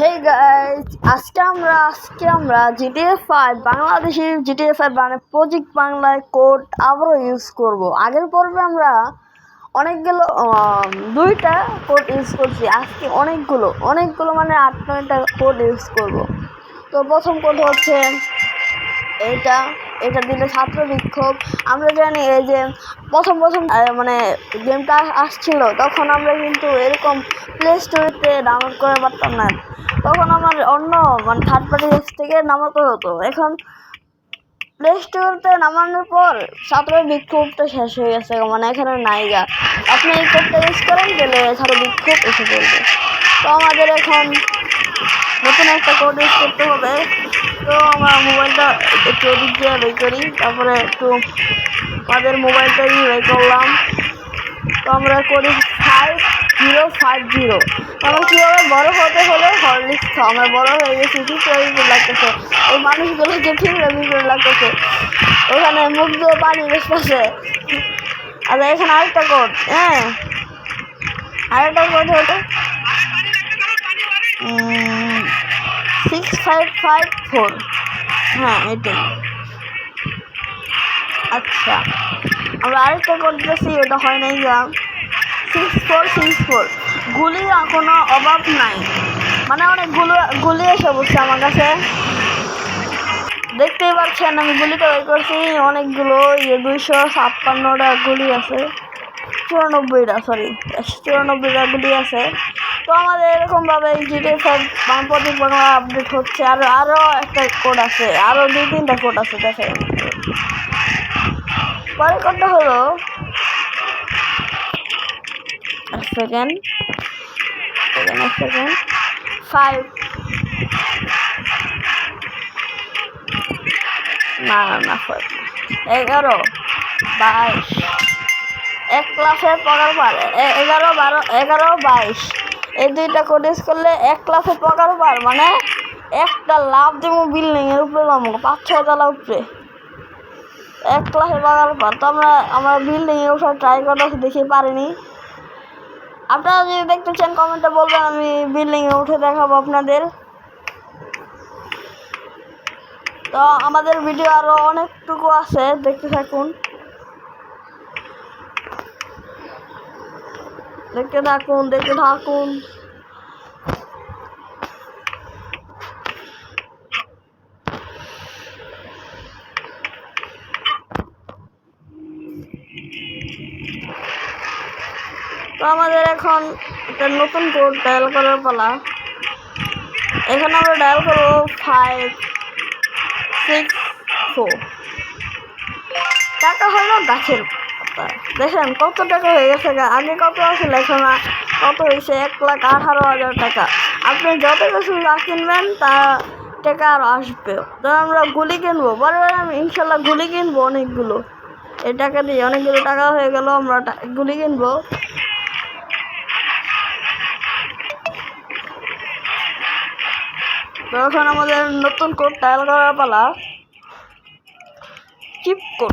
Hey guys আজকে আমরা আজকে আমরা GTA five Bangladeshi GTA five মানে প্রজেক্ট বাংলায় কোড আবারও ইউজ করব। আগের পর্বে আমরা অনেকগুলো দুইটা কোড ইউজ করছি। আজকে অনেকগুলো অনেকগুলো মানে আট নয়টা কোড ইউজ করব। তো প্রথম কোড হচ্ছে এটা এটা দিলে ছাত্র বিক্ষোভ। আমরা জানি এই যে প্রথম প্রথম মানে গেমটা আসছিল, তখন আমরা কিন্তু এরকম প্লে স্টোরেতে ডাউনলোড করে পারতাম না। তখন আমার অন্য মানে থার্ড পার্টি অ্যাপস থেকে নামাতে হতো। এখন প্লে স্টোরতে নামানোর পর ছাত্র বিক্ষোভটা শেষ হয়ে গেছে মানে এখানে নাই গা আপনি এই কোডটা ইউজ করেন, গেলে ছাত্র বিক্ষোভ এসে পড়বে। তো আমাদের এখন নতুন একটা কোড ইউজ করতে হবে। তো আমরা মোবাইলটা একটু ওদিক দিয়ে বের করি, তারপরে একটু আমাদের মোবাইলটাই বের করলাম। তো আমরা করি ফাইভ জিরো ফাইভ জিরো আমরা কীভাবে বড় হতে হলে হরলিক্স খাও আমরা বড় হয়ে গেছি ফিফটি বিপুল লাগতেছে? ওই মানুষগুলোকে ফিফটি বিপুল লাগতেছে। ওখানে মুখ দিয়ে পানি বেসতেছে। আচ্ছা এখানে আরেকটা কোড হ্যাঁ? আরেকটা কোড হতো সিক্স ফাইভ ফাইভ ফোর হ্যাঁ এটাই আচ্ছা। আমরা আরেকটা করতেছি ওটা হয় নাই যা সিক্স ফোর সিক্স ফোর গুলি কোনো অভাব নাই। মানে অনেকগুলো গুলি এসে বসছে আমার কাছে। দেখতেই পাচ্ছেন, আমি গুলিটা বের করছি। অনেকগুলো ইয়ে দুইশো ছাপ্পান্নটা গুলি আছে। চুরানব্বইটা সরি চুরানব্বইটা গুলি আছে। তো আমাদের এরকমভাবে জিটে ফাইভ প্রতি বাংলা আপডেট হচ্ছে। আর আরও একটা কোড আছে আরও দুই, তিনটা কোড আছে দেখে পরের কোডটা হলো সেকেন্ড সেকেন্ড ফাইভ না না এগারো, বাইশ। এক ক্লাসের পগার পার এগারো, বারো, এগারো, বাইশ। এই দুইটা কোড করলে এক ক্লাসে পগার পার মানে একটা লাভ দেবো বিল্ডিং এর উপরে যাব পাঁচ ছয় তলা উপরে। এক ক্লাসে পগার পার তো আমরা আমরা বিল্ডিং এ ওঠার ট্রাই করতে দেখি পারিনি। আপনারা যদি দেখতে চান কমেন্টে বলবেন, আমি বিল্ডিং এ উঠে দেখাবো আপনাদের। তো আমাদের ভিডিও আরও অনেকটুকু আছে, দেখতে থাকুন। দেখতে থাকুন দেখতে থাকুন। তো আমাদের এখন একটা নতুন কোড ডায়াল করার পালা। এখানে আমরা ডায়াল করব ফাইভ সিক্স ফোর টাকা হলো গাছের দেখেন কত টাকা হয়ে গেছে। আগে কত আসলে এখন আ- কত হয়েছে? এক লাখ আঠারো হাজার টাকা। আপনি যত কিছু যা কিনবেন, তা টাকা আর আসবে। তো আমরা গুলি কিনবো। বলে আমি ইনশাল্লাহ গুলি কিনবো অনেকগুলো। এই টাকা দিয়ে অনেকগুলো টাকা হয়ে গেল, আমরা গুলি কিনবো। তো এখন আমাদের নতুন কোড টাইল করার পালা cheat code.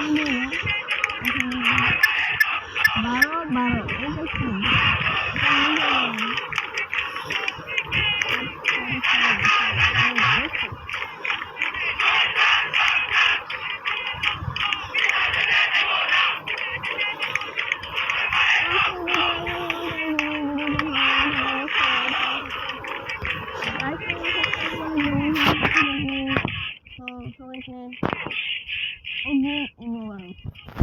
color's name. And then in the low.